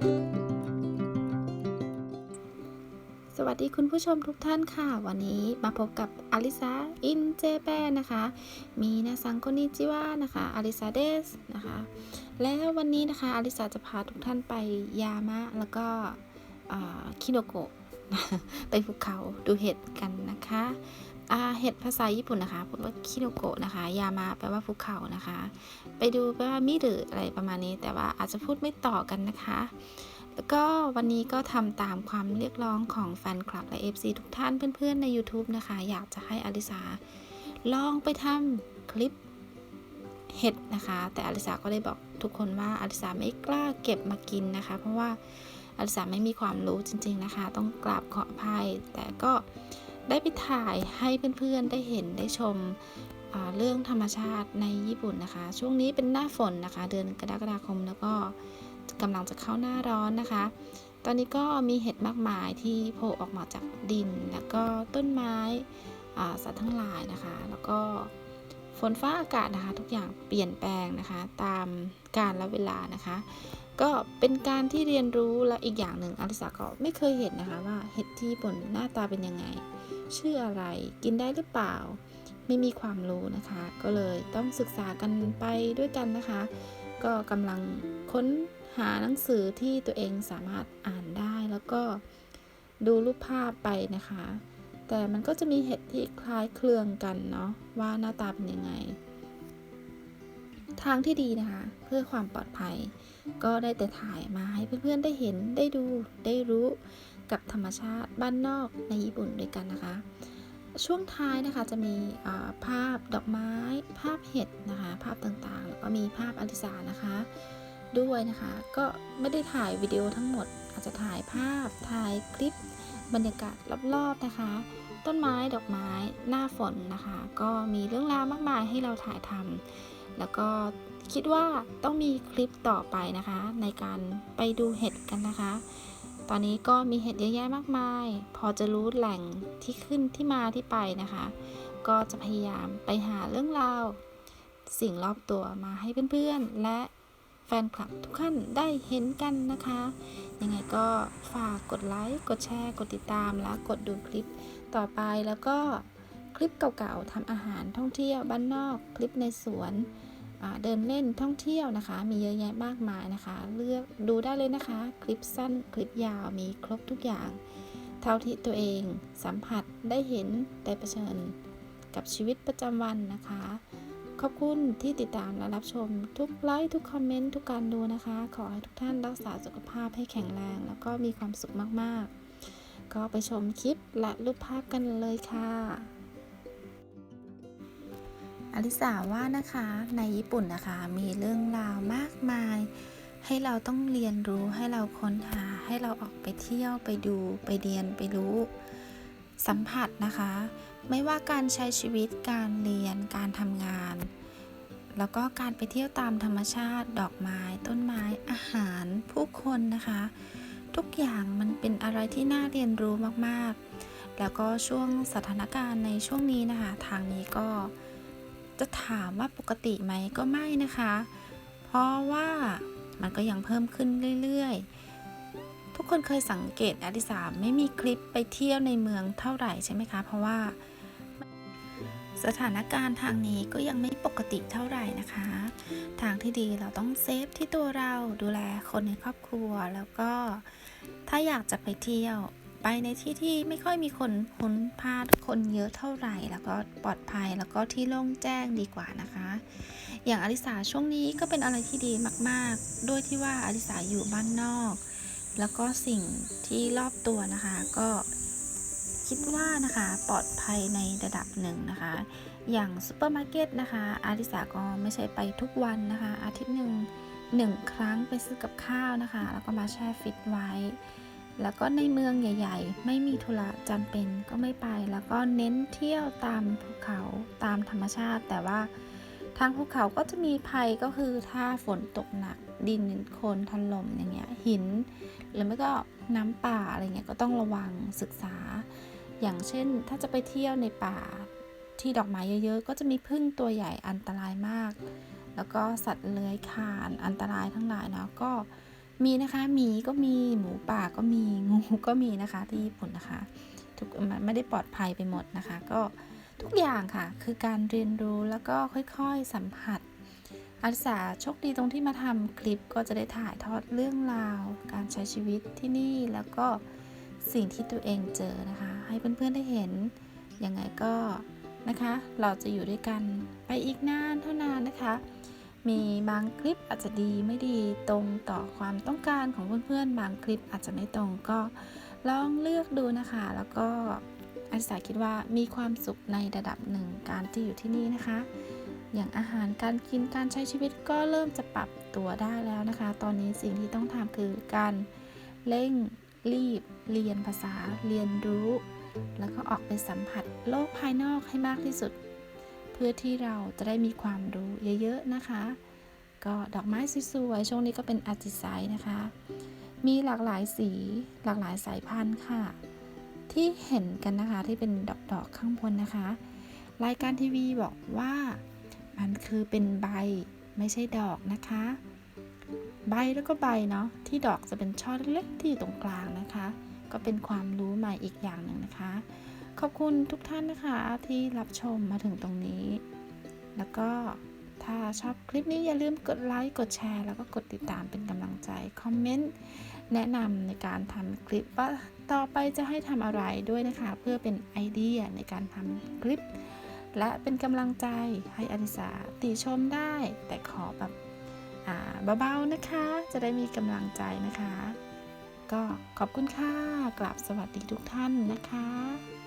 สวัสดีคุณผู้ชมทุกท่านค่ะ วันนี้มาพบกับอลิซาอินเจแปนนะคะ มีนาซังโกนิจิวานะคะอลิซาเดสนะคะ แล้ววันนี้นะคะอลิซาจะพาทุกท่านไปยามะแล้วก็คิโนโกะไปภูเขาดูเห็ดกันนะคะ เห็ดภาษาญี่ปุ่นนะคะพูดว่าคิโนโกะนะคะ ยามะแปลว่าภูเขานะคะ ไปดูแปลว่ามิหรืออะไรประมาณนี้ แต่ว่าอาจจะพูดไม่ต่อกันนะคะ แล้วก็วันนี้ก็ทำตามความเรียกร้องของแฟนคลับและ FC ทุกท่านเพื่อนๆใน YouTube นะคะ อยากจะให้อลิสาลองไปทำคลิปเห็ดนะคะ แต่อลิสาก็ได้บอกทุกคนว่าอลิสาไม่กล้าเก็บมากินนะคะ เพราะว่าอลิสาไม่มีความรู้จริง ๆนะคะ ต้องกราบขออภัยแต่ก็ ได้ไปถ่ายให้เพื่อนๆได้เห็นได้ชมเรื่องธรรมชาติในญี่ปุ่นนะคะ ช่วงนี้เป็นหน้าฝนนะคะ เดือนกรกฎาคมแล้วก็กำลังจะเข้าหน้าร้อนนะคะ ตอนนี้ก็มีเห็ดมากมายที่โผล่ออกมาจากดิน แล้วก็ต้นไม้สัตว์ทั้งหลายนะคะ แล้วก็ฝนฟ้าอากาศนะคะ ทุกอย่างเปลี่ยนแปลงนะคะ ตามกาลและเวลานะคะ ก็เป็นการที่เรียนรู้และอีกอย่างหนึ่งอลิสาก็ไม่เคยเห็นนะคะว่าเห็ดที่ญี่ปุ่นหน้าตาเป็นยังไง ชื่ออะไร กินได้หรือเปล่า ไม่มีความรู้นะคะ ก็เลยต้องศึกษากันไปด้วยกันนะคะ ก็กำลังค้นหาหนังสือที่ตัวเองสามารถอ่านได้แล้วก็ดูรูปภาพไปนะคะ แต่มันก็จะมีเห็ดที่คล้ายเคลืองกันเนาะว่าหน้าตาเป็นยังไง ทางที่ดีนะคะ เพื่อความปลอดภัย ก็ได้แต่ถ่ายมาให้เพื่อนๆได้เห็นได้ดูได้รู้กับธรรมชาติบ้านนอกในญี่ปุ่นด้วยกันนะคะ ช่วงท้ายนะคะจะมีภาพดอกไม้ ภาพเห็ดนะคะ ภาพต่างๆ แล้วก็มีภาพอลิสานะคะ ด้วยนะคะ ก็ไม่ได้ถ่ายวิดีโอทั้งหมด อาจจะถ่ายภาพถ่ายคลิป บรรยากาศรอบๆนะคะ ต้นไม้ดอกไม้หน้าฝนนะคะ ก็มีเรื่องราวมากมายให้เราถ่ายทำ แล้วก็คิดว่าต้องมีคลิปต่อไปนะคะ ในการไปดูเห็ดกันนะคะ ตอนนี้ก็มีเห็ดเยอะแยะมากมาย พอจะรู้แหล่งที่ขึ้นที่มาที่ไปนะคะ ก็จะพยายามไปหาเรื่องราว สิ่งรอบตัวมาให้เพื่อนๆ และแฟนคลับทุกท่านได้เห็นกันนะคะ ยังไงก็ฝากกดไลค์ กดแชร์ กดติดตาม และกดดูคลิปต่อไปแล้วก็ คลิปเก่าๆทำอาหารท่องเที่ยวบ้านนอก คลิปในสวนเดินเล่นท่องเที่ยวนะคะ มีเยอะแยะมากมายนะคะ เลือกดูได้เลยนะคะ คลิปสั้นคลิปยาวมีครบทุกอย่าง เท่าที่ตัวเองสัมผัสได้เห็นได้เผชิญกับชีวิตประจำวันนะคะ ขอบคุณที่ติดตามและรับชมทุกไลค์ทุกคอมเมนต์ทุกการดูนะคะ ขอให้ทุกท่านรักษาสุขภาพให้แข็งแรง แล้วก็มีความสุขมากๆ ก็ไปชมคลิปและรูปภาพกันเลยค่ะ อลิสาว่านะคะในญี่ปุ่นนะคะมีเรื่องราวมากมาย ให้เราต้องเรียนรู้ให้เราค้นหาให้เราออกไปเที่ยวไปดูไปเรียนไปรู้ สัมผัสนะคะ ไม่ว่าการใช้ชีวิตการเรียนการทำงาน แล้วก็การไปเที่ยวตามธรรมชาติ ดอกไม้ ต้นไม้อาหาร ผู้คนนะคะ ทุกอย่างมันเป็นอะไรที่น่าเรียนรู้มากๆ แล้วก็ช่วงสถานการณ์ในช่วงนี้นะคะ ทางนี้ก็ จะถามว่าปกติไหมก็ไม่นะคะ เพราะว่ามันก็ยังเพิ่มขึ้นเรื่อยๆ ทุกคนเคยสังเกตอลิสาไม่มีคลิปไปเที่ยวในเมืองเท่าไหร่ใช่ไหมคะ เพราะว่า สถานการณ์ทางนี้ก็ยังไม่ปกติเท่าไหร่นะคะ ทางที่ดีเราต้องเซฟที่ตัวเราดูแลคนในครอบครัวแล้วก็ถ้าอยากจะไปเที่ยว ไปในที่ที่ไม่ค่อยมีคนพ้นพลาดคนเยอะเท่าไหร่ แล้วก็ปลอดภัยแล้วก็ที่โล่งแจ้งดีกว่านะคะ อย่างอลิสาช่วงนี้ก็เป็นอะไรที่ดีมากๆ ด้วยที่ว่าอลิสาอยู่บ้านนอก แล้วก็สิ่งที่รอบตัวนะคะก็คิดว่านะคะปลอดภัยในระดับหนึ่งนะคะ อย่างซูเปอร์มาร์เก็ตนะคะอาริสาก็ไม่ใช่ไปทุกวันนะคะ อาทิตย์หนึ่งหนึ่งครั้งไปซื้อกับข้าวนะคะ แล้วก็มาแช่ฟิตไว้ แล้วก็ในเมืองใหญ่ ๆ ไม่มีธุระจำเป็นก็ไม่ไป แล้วก็เน้นเที่ยวตามภูเขาตามธรรมชาติ แต่ว่าทางภูเขาก็จะมีภัยก็คือถ้าฝนตกหนักดินโคลนถล่มอย่างเงี้ยหิน หรือไม่ก็น้ำป่าอะไรเงี้ยก็ต้องระวังศึกษา อย่างเช่นถ้าจะไปเที่ยวในป่าที่ดอกไม้เยอะๆ ก็จะมีพึ่งตัวใหญ่อันตรายมาก แล้วก็สัตว์เลื้อยคลานอันตรายทั้งหลายเนาะก็ มีนะคะหมีก็มีหมูป่าก็มีงูก็มีนะคะที่ญี่ปุ่นนะคะ ทุกมันไม่ได้ปลอดภัยไปหมดนะคะ ก็ทุกอย่างค่ะ คือการเรียนรู้แล้วก็ค่อยๆสัมผัสอาริสาโชคดีตรงที่มาทำคลิปก็จะได้ถ่ายทอดเรื่องราว การใช้ชีวิตที่นี่แล้วก็สิ่งที่ตัวเองเจอนะคะ ให้เพื่อนๆได้เห็นยังไงก็นะคะ เราจะอยู่ด้วยกันไปอีกนานเท่านานนะคะ มีบางคลิปอาจจะดีไม่ดีตรงต่อความต้องการของเพื่อนๆ บางคลิปอาจจะไม่ตรงก็ลองเลือกดูนะคะ แล้วก็อาริสาคิดว่ามีความสุขในระดับหนึ่งการที่อยู่ที่นี่นะคะ อย่างอาหารการกินการใช้ชีวิตก็เริ่มจะปรับตัวได้แล้วนะคะ ตอนนี้สิ่งที่ต้องทำคือการเร่งรีบ เรียนภาษา เรียนรู้ แล้วก็ออกไปสัมผัสโลกภายนอกให้มากที่สุด พื่อที่เราจะได้มีความรู้เยอะๆนะคะ ก็ดอกไม้สวยๆช่วงนี้ก็เป็นอาร์ติไซนะคะ มีหลากหลายสีหลากหลายสายพันธุ์ค่ะ ที่เห็นกันนะคะที่เป็นดอกๆข้างบนนะคะ รายการทีวีบอกว่ามันคือเป็นใบไม่ใช่ดอกนะคะ ใบแล้วก็ใบเนาะที่ดอกจะเป็นช่อเล็กๆที่อยู่ตรงกลางนะคะ ก็เป็นความรู้ใหม่อีกอย่างหนึ่งนะคะ ขอบคุณทุกท่านนะคะที่รับชมมาถึงตรงนี้ แล้วก็ถ้าชอบคลิปนี้อย่าลืมกดไลค์ กดแชร์ แล้วก็กดติดตามเป็นกำลังใจ คอมเมนต์ แนะนำในการทำคลิปว่าต่อไปจะให้ทำอะไรด้วยนะคะ เพื่อเป็นไอเดียในการทำคลิป และเป็นกำลังใจให้อลิสาติชมได้ แต่ขอแบบเบาๆนะคะ จะได้มีกำลังใจนะคะ ก็ขอบคุณค่ะกลับสวัสดีทุกท่านนะคะ